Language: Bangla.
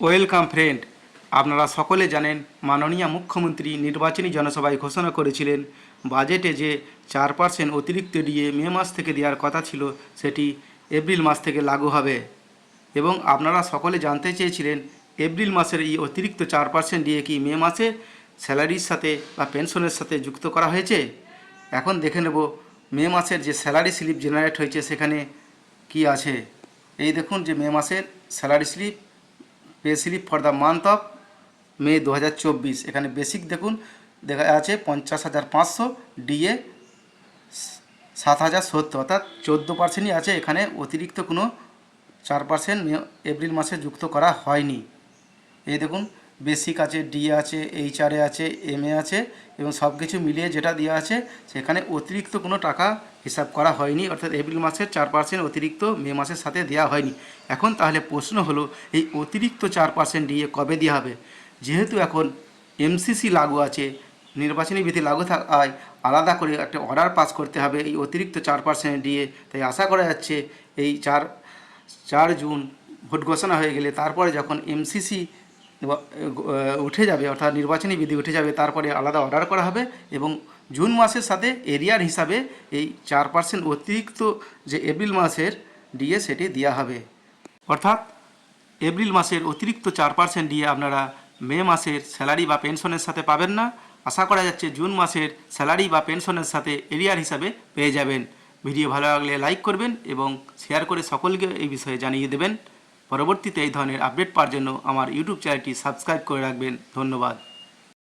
Welcome friend. আপনারা সকলে জানেন মাননীয় মুখ্যমন্ত্রী নির্বাচনী জনসভায় ঘোষণা করেছিলেন, বাজেটে যে চার পার্সেন্ট অতিরিক্ত ডিএ মে মাস থেকে দেওয়ার কথা ছিল, সেটি এপ্রিল মাস থেকে লাগু হবে। এবং আপনারা সকলে জানতে চেয়েছিলেন, এপ্রিল মাসের এই অতিরিক্ত চার পার্সেন্ট ডিএ কি মে মাসে স্যালারির সাথে বা পেনশনের সাথে যুক্ত করা হয়েছে? এখন দেখে নেব, মে মাসের যে স্যালারি স্লিপ জেনারেট হয়েছে সেখানে কি আছে? এই দেখুন যে মে মাসের salary slip pay slip for the month of May দু হাজার চব্বিশ এখানে বেসিক দেখুন, দেখা আছে পঞ্চাশ হাজার পাঁচশো ডিএ সাত হাজার সত্তর। অর্থাৎ চোদ্দ পার্সেন্টই আছে এখানে, অতিরিক্ত কোনো চার পার্সেন্ট এপ্রিল মাসে যুক্ত করা হয়নি। এই দেখুন বেসিক আছে ডিএ আছে এইচআরএ আছে এমএ আছে এবং সব কিছু মিলিয়ে যেটা দেওয়া আছে সেখানে অতিরিক্ত কোনো টাকা হিসাব করা হয়নি। অর্থাৎ এপ্রিল মাসের চার পার্সেন্ট অতিরিক্ত, মে মাসের সাথে দেওয়া হয়নি। এখন তাহলে প্রশ্ন হলো, এই অতিরিক্ত চার পার্সেন্ট ডিএ কবে দেওয়া হবে? যেহেতু এখন এমসিসি লাগু আছে, নির্বাচনী বিধি লাগু থাকায় আলাদা করে একটা অর্ডার পাস করতে হবে এই অতিরিক্ত চার পার্সেন্ট ডিএ তাই আশা করা যাচ্ছে এই চার চার জুন ভোট ঘোষণা হয়ে গেলে তারপরে যখন এমসিসি উঠে যাবে, অর্থাৎ নির্বাচনী বিধি উঠে যাবে, তারপরে আলাদা অর্ডার করা হবে এবং জুন মাসের সাথে এরিয়ার হিসাবে এই চার পার্সেন্ট অতিরিক্ত যে এপ্রিল মাসের ডিএ সেটি দেওয়া হবে। অর্থাৎ এপ্রিল মাসের অতিরিক্ত চার পার্সেন্ট ডিএ আপনারা মে মাসের স্যালারি বা পেনশনের সাথে পাবেন না। আশা করা যাচ্ছে জুন মাসের স্যালারি বা পেনশনের সাথে এরিয়ার হিসাবে পেয়ে যাবেন। ভিডিও ভালো লাগলে লাইক করবেন এবং শেয়ার করে সকলকে এই বিষয়ে জানিয়ে দেবেন। পরবর্তীতে এই ধরনের আপডেট পাওয়ার জন্য আমার ইউটিউব চ্যানেলটি সাবস্ক্রাইব করে রাখবেন। ধন্যবাদ।